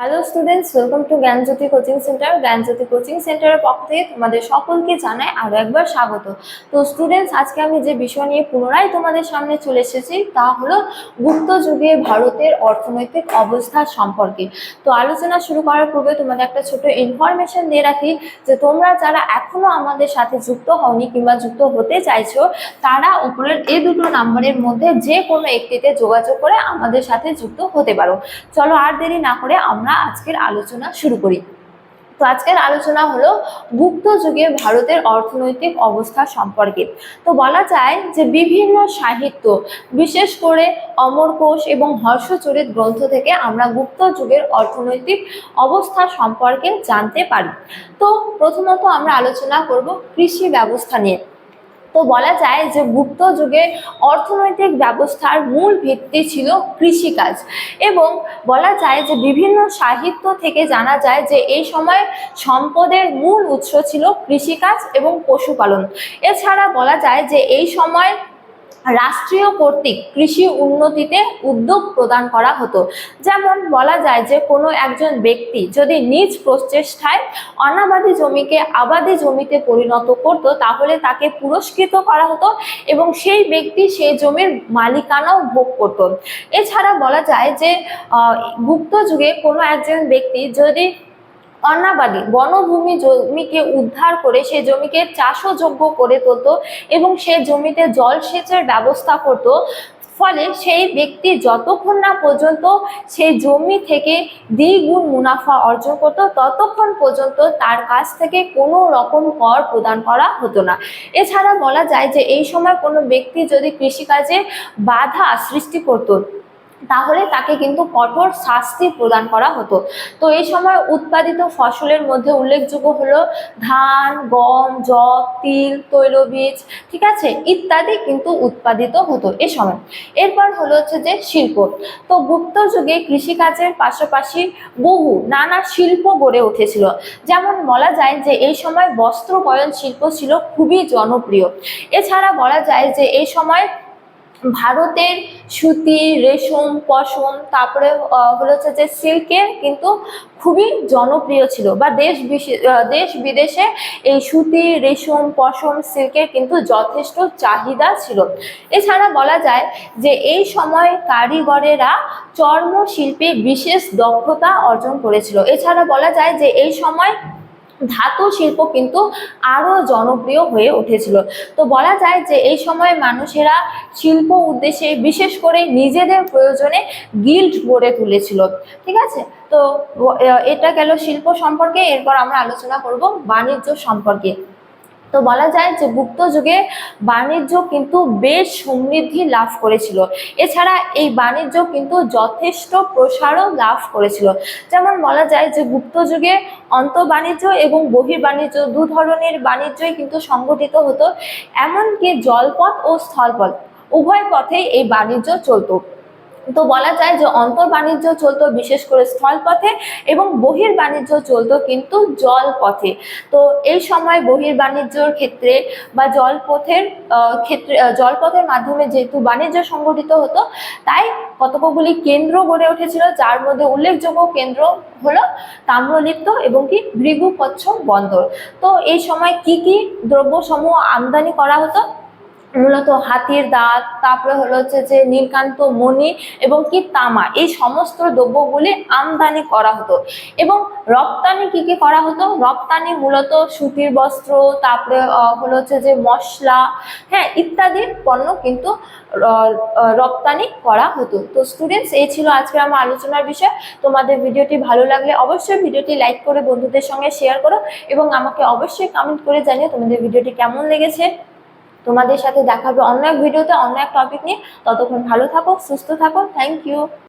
Hello students welcome to Gyanjyoti coaching centre Gyanjyoti coaching সেন্টারের পক্ষ থেকে তোমাদের সকলকে জানাই আরও একবার স্বাগত। তো স্টুডেন্টস আজকে আমি যে বিষয় নিয়ে পুনরায় তোমাদের সামনে চলে এসেছি, তা হলো গুপ্ত যুগে ভারতের অর্থনৈতিক অবস্থা সম্পর্কে। তো আলোচনা শুরু করার পূর্বে তোমাদের একটা ছোট ইনফরমেশন দিয়ে রাখি যে তোমরা যারা এখনও আমাদের সাথে যুক্ত হওনি কিংবা যুক্ত হতে চাইছো, তারা উপরের এই দুটো নাম্বারের মধ্যে যে কোনো একটিতে যোগাযোগ করে আমাদের সাথে যুক্ত হতে পারো। চলো আর দেরি না করে আমরা আজকের আলোচনা শুরু করি। তো আজকের আলোচনা হলো গুপ্ত যুগে ভারতের অর্থনৈতিক অবস্থা সম্পর্কে। তো বলা যায় যে বিভিন্ন সাহিত্য, বিশেষ করে অমরকোষ এবং হর্ষচরিত গ্রন্থ থেকে আমরা গুপ্ত যুগের অর্থনৈতিক অবস্থা সম্পর্কে জানতে পারি। তো প্রথমত আমরা আলোচনা করব কৃষি ব্যবস্থা নিয়ে। তো বলা যায় যে গুপ্ত যুগে অর্থনৈতিক ব্যবস্থার মূল ভিত্তি ছিল কৃষিকাজ। এবং বলা যায় যে বিভিন্ন সাহিত্য থেকে জানা যায় যে এই সময় সম্পদের মূল উৎস ছিল কৃষিকাজ এবং পশুপালন। এছাড়া বলা যায় যে এই সময় রাষ্ট্রীয় কর্তৃক কৃষি উন্নতিতে উদ্যোগ প্রদান করা হতো। যেমন বলা যায় যে, কোনো একজন ব্যক্তি যদি নিজ প্রচেষ্টায় অনাবাদী জমিকে আবাদি জমিতে পরিণত করত, তাহলে তাকে পুরস্কৃত করা হতো এবং সেই ব্যক্তি সেই জমির মালিকানাও ভোগ করত। এছাড়া বলা যায় যে গুপ্ত যুগে কোনো একজন ব্যক্তি যদি অনাবাদী বনভূমি জমিকে উদ্ধার করে সে জমিকে চাষযোগ্য করে তুলতো এবং সে জমিতে জলসেচের ব্যবস্থা করতো। ফলে সেই ব্যক্তি যতক্ষণ না পর্যন্ত সেই জমি থেকে দ্বিগুণ মুনাফা অর্জন করতো, ততক্ষণ পর্যন্ত তার কাছ থেকে কোনো রকম কর প্রদান করা হতো না। এছাড়া বলা যায় যে, এই সময় কোনো ব্যক্তি যদি কৃষিকাজে বাধা সৃষ্টি করতো তাহলে তাকে কিন্তু কঠোর শাস্তি প্রদান করা হতো। তো এই সময় উৎপাদিত ফসলের মধ্যে উল্লেখযোগ্য হলো ধান, গম, যব, তিল, তৈলবীজ, ঠিক আছে? ইত্যাদি কিন্তু উৎপাদিত হতো এ সময়। এরপর হলো হচ্ছে যে শিল্প। তো গুপ্ত যুগে কৃষিকাজের পাশাপাশি বহু নানা শিল্প গড়ে উঠেছিল। যেমন বলা যায় যে এই সময় বস্ত্র বয়ন শিল্প ছিল খুবই জনপ্রিয়। এছাড়া বলা যায় যে এই সময় ভারতের সুতি, রেশম, পশম, তারপরে হলো হচ্ছে যে সিল্কের কিন্তু খুবই জনপ্রিয় ছিল বা দেশ দেশ বিদেশে এই সুতি, রেশম, পশম, সিল্কের কিন্তু যথেষ্ট চাহিদা ছিল। এছাড়া বলা যায় যে এই সময় কারিগরেরা চর্ম শিল্পে বিশেষ দক্ষতা অর্জন করেছিল। এছাড়া বলা যায় যে এই সময় ধাতু শিল্প কিন্তু আরও জনপ্রিয় হয়ে উঠেছিল। তো বলা যায় যে এই সময় মানুষেরা শিল্প উদ্দেশ্যে বিশেষ করে নিজেদের প্রয়োজনে গিল্ড গড়ে তুলেছিল। ঠিক আছে? তো এটা গেল শিল্প সম্পর্কে, এরপর আমরা আলোচনা করব বাণিজ্য সম্পর্কে। তো বলা যায় যে গুপ্ত যুগে বাণিজ্য কিন্তু বেশ সমৃদ্ধি লাভ করেছিল। এছাড়া এই বাণিজ্য কিন্তু যথেষ্ট প্রসারও লাভ করেছিল। যেমন বলা যায় যে গুপ্ত যুগে অন্তঃবাণিজ্য এবং বহির্বাণিজ্য দু ধরনের বাণিজ্যই কিন্তু সংগঠিত হতো। এমনকি জলপথ ও স্থলপথ, উভয় পথেই এই বাণিজ্য চলতো। তো বলা যায় যে অন্তর্বাণিজ্য চলতো বিশেষ করে স্থলপথে এবং বহির্বাণিজ্য চলতো কিন্তু জলপথে তো এই সময় বহির্বাণিজ্যর ক্ষেত্রে বা জলপথের ক্ষেত্রে জলপথের মাধ্যমে যেহেতু বাণিজ্য সংগঠিত হতো, তাই কতকগুলি কেন্দ্র গড়ে উঠেছিল, যার মধ্যে উল্লেখযোগ্য কেন্দ্র হলো তাম্রলিপ্ত এবং কি ভৃগুপচ্ছ বন্দর। তো এই সময় কি কি দ্রব্যসমূহ আমদানি করা হতো? মূলত হাতির দাঁত, তারপরে হলো হচ্ছে যে নীলকান্ত মণি এবং কি তামা, এই সমস্ত দ্রব্যগুলি আমদানি করা হতো। এবং রপ্তানি কি কি করা হতো? রপ্তানি মূলত সুতির বস্ত্র, তারপরে হলো হচ্ছে যে মশলা হ্যাঁ ইত্যাদি পণ্য কিন্তু রপ্তানি করা হতো। তো স্টুডেন্টস এই ছিল আজকে আমার আলোচনার বিষয়। তোমাদের ভিডিওটি ভালো লাগলে অবশ্যই ভিডিওটি লাইক করে বন্ধুদের সঙ্গে শেয়ার করো এবং আমাকে অবশ্যই কমেন্ট করে জানিও তোমাদের ভিডিওটি কেমন লেগেছে। তোমাদের সাথে দেখা হবে অন্য এক ভিডিওতে, অন্য এক টপিক নিয়ে। ততক্ষণ ভালো থাকো, সুস্থ থাকো। Thank you